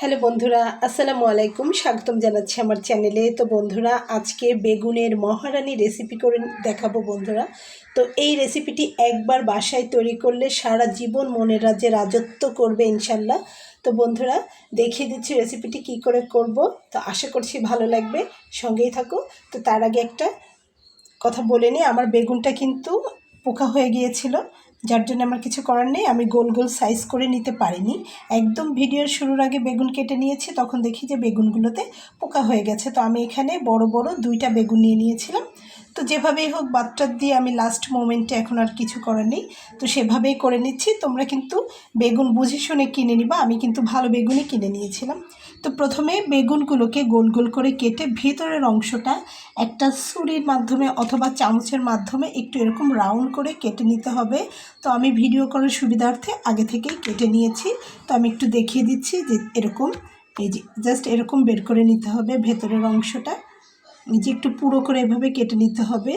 Hello বন্ধুরা, আসসালামু আলাইকুম। স্বাগতম জানাচ্ছি আমার চ্যানেলে। তো বন্ধুরা, আজকে বেগুনের মহারানী রেসিপি করে দেখাবো বন্ধুরা। তো এই রেসিপিটি একবার বাসায় তৈরি করলে সারা জীবন মনের রাজ্যে রাজত্ব করবে ইনশাল্লাহ তো বন্ধুরা, দেখিয়ে দিচ্ছি রেসিপিটি কি করে করব। তো আশা করছি ভালো লাগবে। সঙ্গেই থাকো। তো তার আগে একটা কথা বলে নিই। আমার বেগুনটা কিন্তু পোকা হয়ে গিয়েছিল। যার জন্য আমার কিছু করার নেই। আমি গোল গোল সাইজ করে নিতে পারিনি। একদম ভিডিওর শুরুর আগে বেগুন কেটে নিয়েছি, তখন দেখি যে বেগুনগুলোতে পোকা হয়ে গেছে। তো আমি এখানে বড় বড় দুইটা বেগুন নিয়ে নিয়েছিলাম। তো যেভাবেই হোক বাচ্চার দিয়ে আমি লাস্ট মোমেন্টে এখন আর কিছু করার নেই। তো সেভাবেই করে নিচ্ছি। তোমরা কিন্তু বেগুন বুঝে শুনে কিনে নিবা। আমি কিন্তু ভালো বেগুনই কিনে নিয়েছিলাম। তো প্রথমে বেগুনগুলোকে গোল গোল করে কেটে ভেতরের অংশটা একটা ছুরির মাধ্যমে অথবা চামচের মাধ্যমে একটু এরকম রাউন্ড করে কেটে নিতে হবে। তো আমি ভিডিও করার সুবিধার্থে আগে থেকেই কেটে নিয়েছি। তো আমি একটু দেখিয়ে দিচ্ছি যে এরকম, এই যে জাস্ট এরকম বের করে নিতে হবে ভেতরের অংশটা। যে একটু পুরো করে এভাবে কেটে নিতে হবে।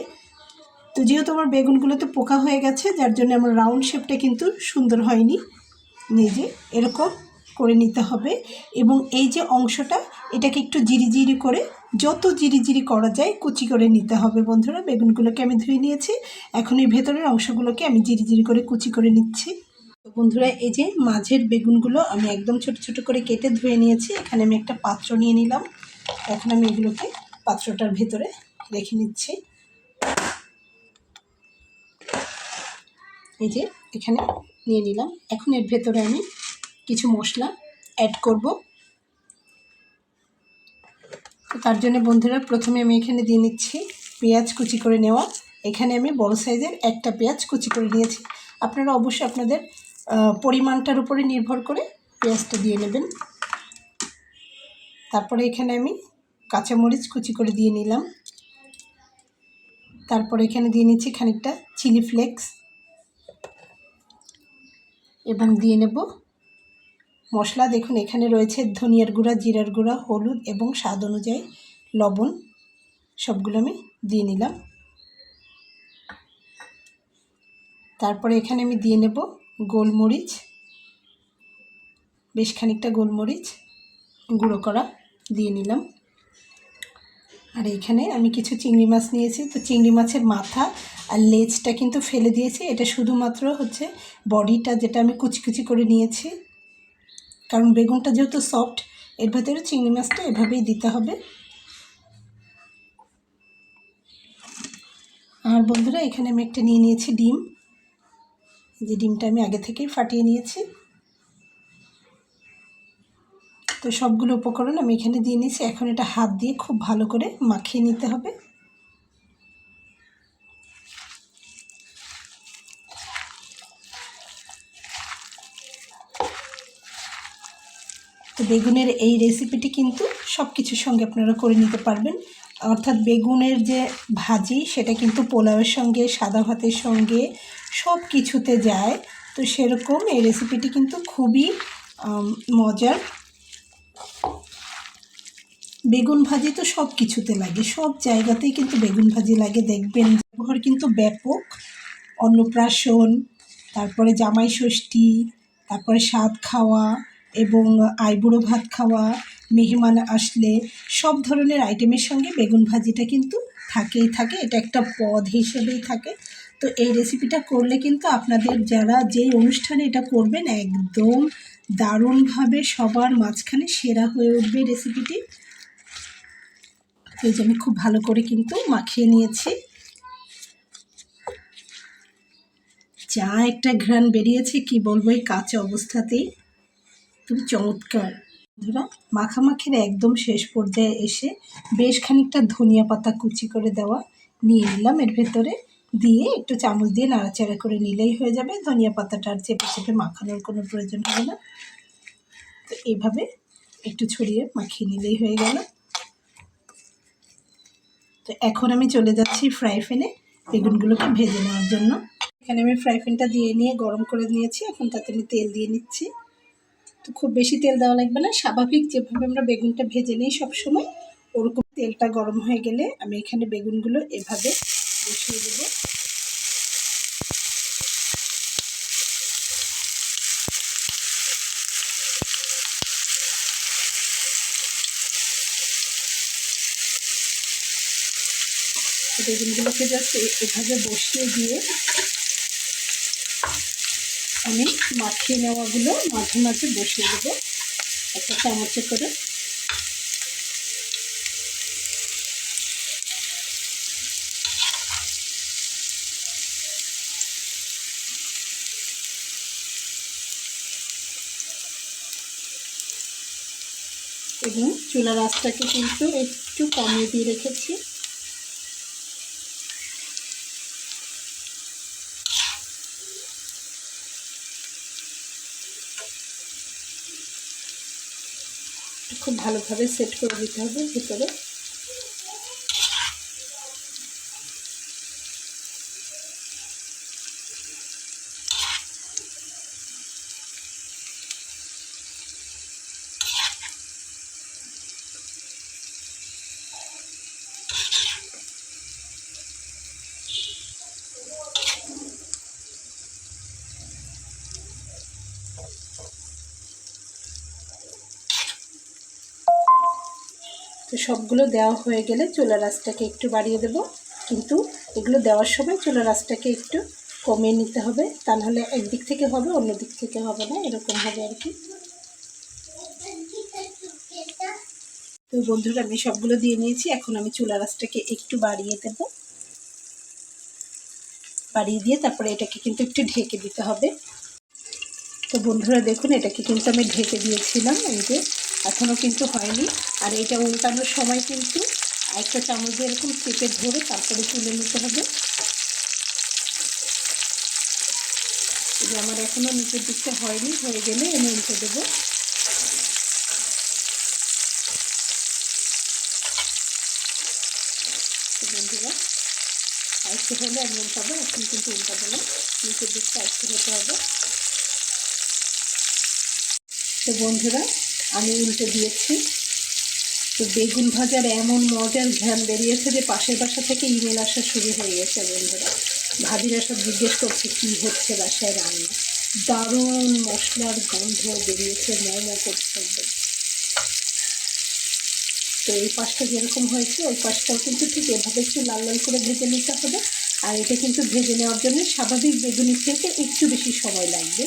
তো যেহেতু আমার বেগুনগুলোতে পোকা হয়ে গেছে, যার জন্য আমার রাউন্ড শেপটা কিন্তু সুন্দর হয়নি। নিজে এরকম করে নিতে হবে এবং এই যে অংশটা, এটাকে একটু জিরি জিরি করে, যত জিরি জিরি করা যায়, কুচি করে নিতে হবে বন্ধুরা। বেগুনগুলোকে আমি ধুয়ে নিয়েছি, এখন এই ভেতরের অংশগুলোকে আমি জিরি জিরি করে কুচি করে নিচ্ছি। তো বন্ধুরা, এই যে মাঝের বেগুনগুলো আমি একদম ছোট ছোট করে কেটে ধুয়ে নিয়েছি। এখানে আমি একটা পাত্র নিয়ে নিলাম। এখন আমি এগুলোকে পাত্রটার ভেতরে রেখে নিচ্ছি। এই যে এখানে নিয়ে নিলাম। এখন এর ভেতরে আমি কিছু মশলা অ্যাড করব। তার জন্য বন্ধুরা প্রথমে আমি এখানে দিয়ে নিচ্ছি পেঁয়াজ কুচি করে নেওয়া। এখানে আমি বড় সাইজের একটা পেঁয়াজ কুচি করে নিয়েছি। আপনারা অবশ্যই আপনাদের পরিমাণটার উপরে নির্ভর করে পেঁয়াজটা দিয়ে নেবেন। তারপরে এখানে আমি কাঁচামরিচ কুচি করে দিয়ে নিলাম। তারপরে এখানে দিয়ে নিচ্ছি খানিকটা চিলি ফ্লেক্স। এবং দিয়ে নেব মশলা। দেখুন, এখানে রয়েছে ধনিয়ার গুঁড়া, জিরার গুঁড়া, হলুদ এবং স্বাদ অনুযায়ী লবণ। সবগুলো আমি দিয়ে নিলাম। তারপরে এখানে আমি দিয়ে নেব গোলমরিচ। বেশ খানিকটা গোলমরিচ গুঁড়ো করা দিয়ে নিলাম। আর এখানে আমি কিছু চিংড়ি মাছ নিয়েছি। তো চিংড়ি মাছের মাথা আর লেজটা কিন্তু ফেলে দিয়েছি। এটা শুধুমাত্র হচ্ছে বডিটা যেটা আমি কুচি কুচি করে নিয়েছি। কারণ বেগুনটা যেহেতু সফট, এর ভেতরে চিংড়ি মাছটা এভাবেই দিতে হবে। আর বন্ধুরা, এখানে আমি একটা নিয়ে নিয়েছি ডিম। যে ডিমটা আমি আগে থেকেই ফাটিয়ে নিয়েছি। তো সবগুলো উপকরণ আমি এখানে দিয়ে নিয়েছি। এখন এটা হাত দিয়ে খুব ভালো করে মাখিয়ে নিতে হবে। তো বেগুনের এই রেসিপিটি কিন্তু সব কিছুর সঙ্গে আপনারা করে নিতে পারবেন। অর্থাৎ বেগুনের যে ভাজি, সেটা কিন্তু পোলাওয়ের সঙ্গে, সাদা ভাতের সঙ্গে সব কিছুতে যায়। তো সেরকম এই রেসিপিটি কিন্তু খুবই মজার। বেগুন ভাজি তো সব কিছুতে লাগে, সব জায়গাতেই কিন্তু বেগুন ভাজি লাগে। দেখবেন ব্যবহার কিন্তু ব্যাপক। অন্নপ্রাশন, তারপরে জামাই ষষ্ঠী, তারপরে স্বাদ খাওয়া এবং আইবুড়ো ভাত খাওয়া, মেহমান আসলে সব ধরনের আইটেমের সঙ্গে বেগুন ভাজিটা কিন্তু থাকেই থাকে, এটা একটা পদ হিসেবেই থাকে। তো এই রেসিপিটা করলে কিন্তু আপনাদের যারা যেই অনুষ্ঠানে এটা করবেন, একদম দারুণভাবে সবার মাঝখানে সেরা হয়ে উঠবে রেসিপিটি। এই যে আমি খুব ভালো করে কিন্তু মাখিয়ে নিয়েছি। যা একটা ঘ্রাণ বেরিয়েছে, কি বলব এই কাঁচা অবস্থাতেই। তুমি চমৎকার। বন্ধুরা, মাখামাখির একদম শেষ পর্যায়ে এসে বেশ খানিকটা ধনিয়া পাতা কুচি করে দেওয়া নিয়ে নিলাম। এর ভেতরে দিয়ে একটু চামচ দিয়ে নাড়াচাড়া করে নিলেই হয়ে যাবে। ধনিয়া পাতাটার চেপে চেপে মাখানোর কোনো প্রয়োজন হবে না। তো এইভাবে একটু ছড়িয়ে মাখিয়ে নিলেই হয়ে গেল। তো এখন আমি চলে যাচ্ছি ফ্রাই প্যানে বেগুনগুলোকে ভেজে নেওয়ার জন্য। এখানে আমি ফ্রাই প্যানটা দিয়ে নিয়ে গরম করে নিয়েছি, এখন তাতে আমি তেল দিয়ে নিচ্ছি। তো খুব বেশি তেল দেওয়া লাগবে না, স্বাভাবিক যেভাবে আমরা বেগুনটা ভেজে নিই সবসময়, ওরকম তেলটা গরম হয়ে গেলে আমি এখানে বেগুনগুলো এভাবে বসিয়ে দেবো। বেগুনগুলোকে জাস্ট এভাবে বসিয়ে দিয়ে আমি মাখিয়ে নেওয়াগুলো মাঝে মাঝে বসিয়ে দেবো। একটা চামচে করে। এবং চুলার আঁচটাকে কিন্তু একটু কমিয়ে দিয়ে রেখেছি। খুব ভালোভাবে সেট করে দিতে হবে ভিতরে। তো সবগুলো দেওয়া হয়ে গেলে চুলার আঁচটাকে একটু বাড়িয়ে দেব। কিন্তু এগুলো দেওয়ার সময় চুলার আঁচটাকে একটু কমিয়ে নিতে হবে। তা নাহলে একদিক থেকে হবে, অন্য দিক থেকে হবে না, এরকম হবে আর কি। তো বন্ধুরা, আমি সবগুলো দিয়ে নিয়েছি। এখন আমি চুলার আঁচটাকে একটু বাড়িয়ে দেব। বাড়িয়ে দিয়ে তারপরে এটাকে কিন্তু একটু ঢেকে দিতে হবে। তো বন্ধুরা, দেখুন, এটাকে কিন্তু আমি ঢেকে দিয়েছিলাম। এই যে এখনও কিন্তু হয়নি। আর এটা উল্টানোর সময় কিন্তু একটা চামচ দিয়ে এরকম চেপে ধরে তারপরে তুলে নিতে হবে। যে আমার এখনও নিচের দিকটা হয়নি, হয়ে গেলে আমি উল্টে দেবো। বন্ধুরা, আরেকটু হলে আমি উল্টাবো, এখন কিন্তু উল্টাবো না। নিচের দিকটা একটু হতে হবে। তো বন্ধুরা আমি উল্টে দিয়েছি। তো বেগুন ভাজার এমন মজার ঘ্যান বেরিয়েছে যে পাশের বাসা থেকে ইমেল আসা শুরু হয়ে গেছে বন্ধুরা। ভাবিরা সব জিজ্ঞেস করছে, কী হচ্ছে বাসায় রান্না? দারুণ মশলার গন্ধ বেরিয়েছে মোমো করছে তো এই পাশটা যেরকম হয়েছে, ওই পাশটাও কিন্তু ঠিক এভাবে একটু লাল লাল করে ভেজে নিতে হবে। আর এটা কিন্তু ভেজে নেওয়ার জন্য স্বাভাবিক বেগুনির থেকে একটু বেশি সময় লাগবে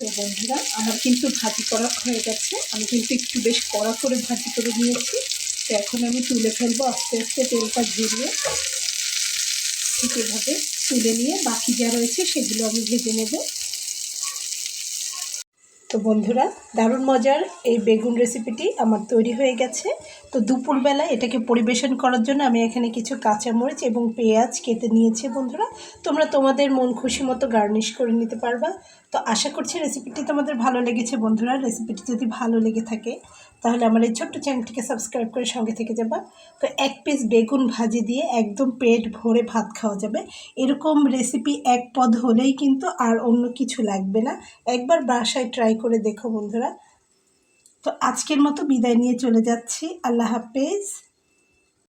তো বন্ধুরা, আমার কিন্তু ভাজি করা হয়ে গেছে। আমি কিন্তু একটু বেশ কড়া করে ভাজি করে নিয়েছি। তো এখন আমি তুলে ফেলব আস্তে আস্তে তেলটা ঝরিয়ে। ঠিক এভাবে তুলে নিয়ে বাকি যা রয়েছে সেগুলো আমি ভেজে নেব। তো বন্ধুরা, দারুণ মজার এই বেগুন রেসিপিটি আমার তৈরি হয়ে গেছে। তো দুপুরবেলা এটাকে পরিবেশন করার জন্য আমি এখানে কিছু কাঁচামরিচ এবং পেঁয়াজ কেটে নিয়েছি বন্ধুরা। তোমরা তোমাদের মন খুশি মতো গার্নিশ করে নিতে পারবা। তো আশা করছি রেসিপিটি তোমাদের ভালো লেগেছে বন্ধুরা। রেসিপিটি যদি ভালো লেগে থাকে তাহলে আমার এই ছোট্ট চ্যানেলটিকে সাবস্ক্রাইব করে সঙ্গে থেকে যাবা। তো এক পিস বেগুন ভাজি দিয়ে একদম পেট ভরে ভাত খাওয়া যাবে। এরকম রেসিপি এক পদ হলেই কিন্তু আর অন্য কিছু লাগবে না। একবার বাসায় ট্রাই করে দেখো বন্ধুরা। তো আজকের মতো বিদায় নিয়ে চলে যাচ্ছি। আল্লাহ হাফেজ।